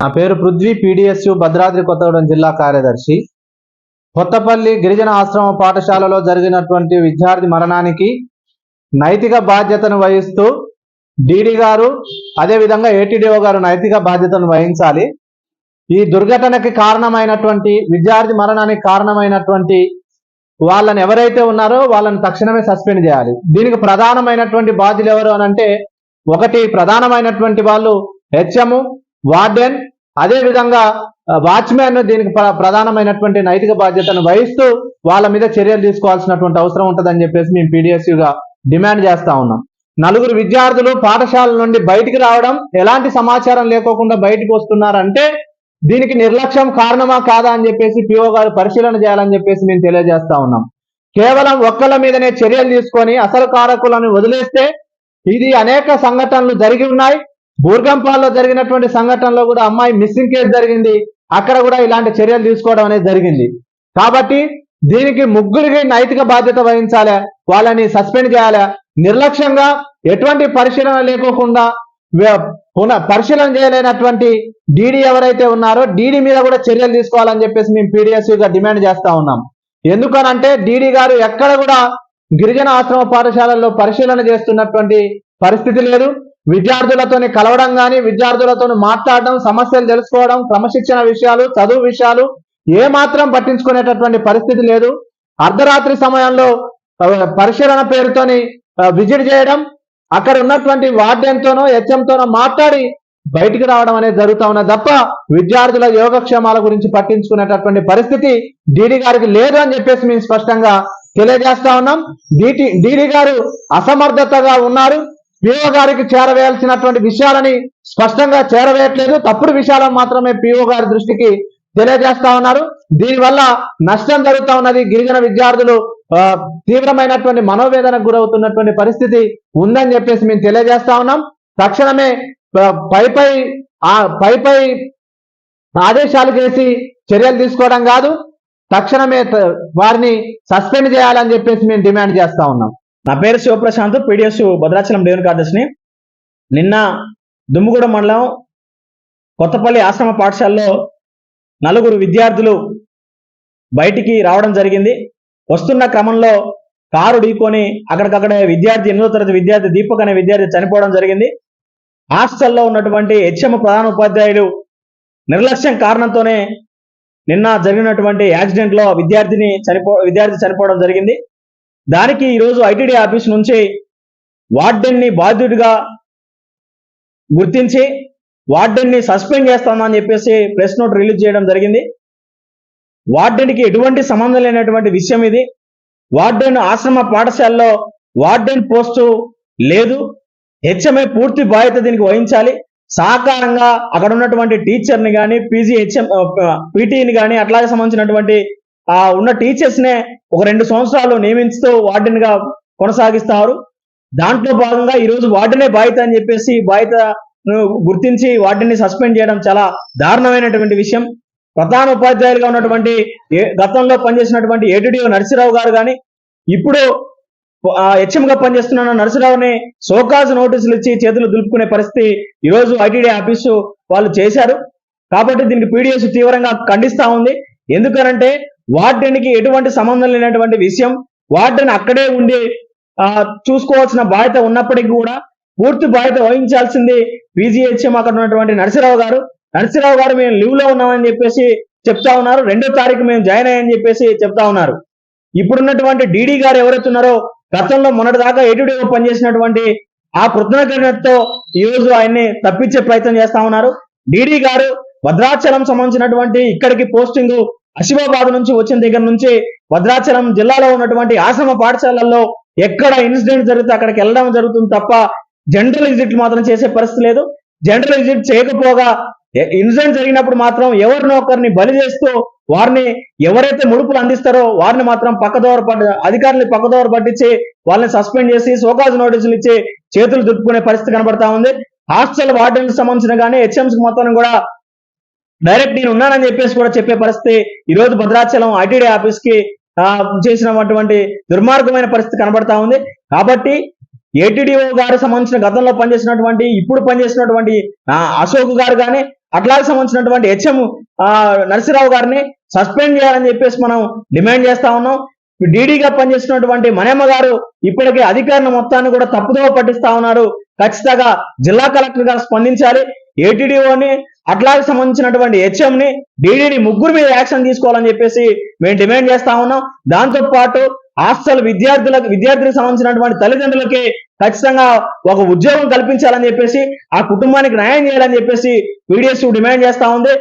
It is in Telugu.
నా పేరు పృథ్వీ పీడిఎస్యు భద్రాద్రి కొత్తగూడెం జిల్లా కార్యదర్శి. కొత్తపల్లి గిరిజన ఆశ్రమ పాఠశాలలో జరిగినటువంటి విద్యార్థి మరణానికి నైతిక బాధ్యతను వహిస్తూ డీడీ గారు అదేవిధంగా ఏటీడీఓ గారు నైతిక బాధ్యతను వహించాలి. ఈ దుర్ఘటనకి కారణమైనటువంటి విద్యార్థి మరణానికి కారణమైనటువంటి వాళ్ళని ఎవరైతే ఉన్నారో వాళ్ళని తక్షణమే సస్పెండ్ చేయాలి. దీనికి ప్రధానమైనటువంటి బాధ్యులు ఎవరు అని అంటే ఒకటి ప్రధానమైనటువంటి వాళ్ళు హెచ్ఎం వార్డెన్ అదే విధంగా వాచ్మెన్ దీనికి ప్ర- ప్రధానమైనటువంటి నైతిక బాధ్యతను వహిస్తూ వాళ్ళ మీద చర్యలు తీసుకోవాల్సినటువంటి అవసరం ఉంటుందని చెప్పేసి మేము పీడిఎస్యుగా డిమాండ్ చేస్తా ఉన్నాం. నలుగురు విద్యార్థులు పాఠశాల నుండి బయటికి రావడం ఎలాంటి సమాచారం లేకోకుండా బయటకు వస్తున్నారంటే దీనికి నిర్లక్ష్యం కారణమా కాదా అని చెప్పేసి పిఓ గారు పరిశీలన చేయాలని చెప్పేసి మేము తెలియజేస్తా ఉన్నాం. కేవలం ఒక్కళ్ళ మీదనే చర్యలు తీసుకొని అసలు కారకులను వదిలేస్తే ఇది అనేక సంఘటనలు జరిగి ఉన్నాయి. బూర్గంపాల్లో జరిగినటువంటి సంఘటనలో కూడా అమ్మాయి మిస్సింగ్ కేసు జరిగింది. అక్కడ కూడా ఇలాంటి చర్యలు తీసుకోవడం అనేది జరిగింది. కాబట్టి దీనికి ముగ్గురికి నైతిక బాధ్యత వహించాలి. వాళ్ళని సస్పెండ్ చేయాలి. నిర్లక్ష్యంగా ఎటువంటి పరిశీలన లేకోకుండా పునః పరిశీలన చేయలేనటువంటి డీడీ ఎవరైతే ఉన్నారో డీడీ మీద కూడా చర్యలు తీసుకోవాలని చెప్పేసి మేము PDSU డిమాండ్ చేస్తా ఉన్నాం. ఎందుకనంటే డీడీ గారు ఎక్కడ కూడా గిరిజన ఆశ్రమ పాఠశాలల్లో పరిశీలన చేస్తున్నటువంటి పరిస్థితి లేదు. విద్యార్థులతోని కలవడం కానీ విద్యార్థులతో మాట్లాడడం సమస్యలు తెలుసుకోవడం క్రమశిక్షణ విషయాలు చదువు విషయాలు ఏ మాత్రం పట్టించుకునేటటువంటి పరిస్థితి లేదు. అర్ధరాత్రి సమయంలో పరిశీలన పేరుతోని విజిట్ చేయడం అక్కడ ఉన్నటువంటి వార్డెన్తోనో హెచ్ఎంతోనో మాట్లాడి బయటికి రావడం అనేది జరుగుతా ఉన్నది తప్ప విద్యార్థుల యోగక్షేమాల గురించి పట్టించుకునేటటువంటి పరిస్థితి డీడీ గారికి లేదు అని చెప్పేసి మేము స్పష్టంగా తెలియజేస్తా ఉన్నాం. డీటీ డీడీ గారు అసమర్థతగా ఉన్నారు. పిఓ గారికి చేరవేయాల్సినటువంటి విషయాలని స్పష్టంగా చేరవేయట్లేదు. తప్పుడు విషయాలను మాత్రమే పిఓ గారి దృష్టికి తెలియజేస్తా ఉన్నారు. దీనివల్ల నష్టం జరుగుతా ఉన్నది. గిరిజన విద్యార్థులు ఆ, తీవ్రమైనటువంటి మనోవేదనకు గురవుతున్నటువంటి పరిస్థితి ఉందని చెప్పేసి మేము తెలియజేస్తా ఉన్నాం. తక్షణమే పై పై పై పై ఆదేశాలు చేసి చర్యలు తీసుకోవడం కాదు. తక్షణమే వారిని సస్పెండ్ చేయాలని చెప్పేసి మేము డిమాండ్ చేస్తా ఉన్నాం. నా పేరు శివప్రశాంత్ పీడిఎస్ భద్రాచలం దేవుని కార్యదర్శిని నిన్న దుమ్ముగూడ మండలం కొత్తపల్లి ఆశ్రమ పాఠశాలలో నలుగురు విద్యార్థులు బయటికి రావడం జరిగింది. వస్తున్న క్రమంలో కారు ఢీకొని అక్కడికక్కడే విద్యార్థి ఎనిమిదో తరగతి విద్యార్థి దీపక్ అనే విద్యార్థి చనిపోవడం జరిగింది. హాస్టల్లో ఉన్నటువంటి హెచ్ఎం ప్రధాన ఉపాధ్యాయులు నిర్లక్ష్యం కారణంతోనే నిన్న జరిగినటువంటి యాక్సిడెంట్లో విద్యార్థిని చనిపో విద్యార్థి చనిపోవడం జరిగింది. దానికి ఈరోజు ఐటీడీ ఆఫీస్ నుంచి వార్డెన్ని బాధ్యుడిగా గుర్తించి వార్డెన్ని సస్పెండ్ చేస్తామని చెప్పేసి ప్రెస్ నోట్ రిలీజ్ చేయడం జరిగింది. వార్డెన్కి ఎటువంటి సంబంధం లేనటువంటి విషయం ఇది. వార్డెన్ ఆశ్రమ పాఠశాలలో వార్డెన్ పోస్టు లేదు. హెచ్ఎంఐ పూర్తి బాధ్యత దీనికి వహించాలి. సహకారంగా అక్కడ ఉన్నటువంటి టీచర్ని కానీ పీజీ హెచ్ఎం పీటీని కానీ అట్లాగే సంబంధించినటువంటి ఆ ఉన్న టీచర్స్ నే ఒక రెండు సంవత్సరాలు నియమించుతూ వార్డెన్గా కొనసాగిస్తారు. దాంట్లో భాగంగా ఈ రోజు వార్డెనే బాధ్యత అని చెప్పేసి బాధ్యత గుర్తించి వార్డెన్ సస్పెండ్ చేయడం చాలా దారుణమైనటువంటి విషయం. ప్రధాన ఉపాధ్యాయులుగా ఉన్నటువంటి గతంలో పనిచేసినటువంటి ఏటీడీఓ నరసింహరావు గారు కానీ ఇప్పుడు హెచ్ఎంగా పనిచేస్తున్న నరసింహరావుని సోకాజ్ నోటీసులు ఇచ్చి చేతులు దులుపుకునే పరిస్థితి ఈ రోజు ఐటీడీ ఆఫీసు వాళ్ళు చేశారు. కాబట్టి దీనికి పీడిఎస్ తీవ్రంగా ఖండిస్తా ఉంది. ఎందుకనంటే వార్డెన్కి ఎటువంటి సంబంధం లేనటువంటి విషయం వార్డెన్ అక్కడే ఉండి ఆ, చూసుకోవాల్సిన బాధ్యత ఉన్నప్పటికీ కూడా పూర్తి బాధ్యత వహించాల్సింది విజిహెచ్ఎం అక్కడ ఉన్నటువంటి నరసింహరావు గారు. నరసింహరావు గారు మేము లీవ్లో ఉన్నామని చెప్పేసి చెప్తా ఉన్నారు. రెండో తారీఖు మేము జాయిన్ అయ్యని చెప్పేసి చెప్తా ఉన్నారు. ఇప్పుడున్నటువంటి డీడీ గారు ఎవరైతే ఉన్నారో గతంలో మొన్నటిదాకా ఏటీడీఓ పనిచేసినటువంటి ఆ కృతజ్ఞతతో ఈరోజు ఆయన్ని తప్పించే ప్రయత్నం చేస్తా ఉన్నారు. డీడీ గారు భద్రాచలం సంబంధించినటువంటి ఇక్కడికి పోస్టింగ్ అసిఫాబాద్ నుంచి వచ్చిన దగ్గర నుంచి భద్రాచలం జిల్లాలో ఉన్నటువంటి ఆశ్రమ పాఠశాలల్లో ఎక్కడ ఇన్సిడెంట్ జరిగితే అక్కడికి వెళ్ళడం జరుగుతుంది తప్ప జనరల్ విజిట్ మాత్రం చేసే పరిస్థితి లేదు. జనరల్ విజిట్ చేయకపోగా ఇన్సిడెంట్ జరిగినప్పుడు మాత్రం ఎవరినో ఒకరిని బలి చేస్తూ వారిని ఎవరైతే ముడుపులు అందిస్తారో వారిని మాత్రం పక్కదోర పట్టి అధికారులు పక్కదోర పట్టించి వాళ్ళని సస్పెండ్ చేసి సోకాజ్ నోటీసులు ఇచ్చి చేతులు దులుపుకునే పరిస్థితి కనబడతా ఉంది. హాస్టల్ వార్డెన్కి సంబంధించిన కానీ హెచ్ఎంస్ మొత్తం కూడా డైరెక్ట్ నేను ఉన్నానని చెప్పేసి కూడా చెప్పే పరిస్థితి ఈ రోజు భద్రాచలం ఐటీడీ ఆఫీస్కి ఆ, చేసినటువంటి దుర్మార్గమైన పరిస్థితి కనబడతా ఉంది. కాబట్టి ఏటీడీఓ గారు సంబంధించిన గతంలో పనిచేసినటువంటి ఇప్పుడు పనిచేసినటువంటి అశోక్ గారు కానీ అట్లాగే సంబంధించినటువంటి హెచ్ఎం నరసింహరావు గారిని సస్పెండ్ చేయాలని చెప్పేసి మనం డిమాండ్ చేస్తా ఉన్నాం. డీడీగా పనిచేసినటువంటి మనమ్మ గారు ఇప్పటికే అధికారుల మొత్తాన్ని కూడా తప్పుదోవ పట్టిస్తా ఉన్నారు. ఖచ్చితంగా జిల్లా కలెక్టర్ గారు స్పందించాలి. ఏటీడీఓని అట్లాగే సంబంధించినటువంటి హెచ్ఎం ని డీడీని ముగ్గురు మీద యాక్షన్ తీసుకోవాలని చెప్పేసి మేము డిమాండ్ చేస్తా ఉన్నాం. దాంతో పాటు హాస్టల్ విద్యార్థులకు విద్యార్థులకు సంబంధించినటువంటి తల్లిదండ్రులకి ఖచ్చితంగా ఒక ఉద్యోగం కల్పించాలని చెప్పేసి ఆ కుటుంబానికి న్యాయం చేయాలని చెప్పేసి పీడిఎస్ డిమాండ్ చేస్తా ఉంది.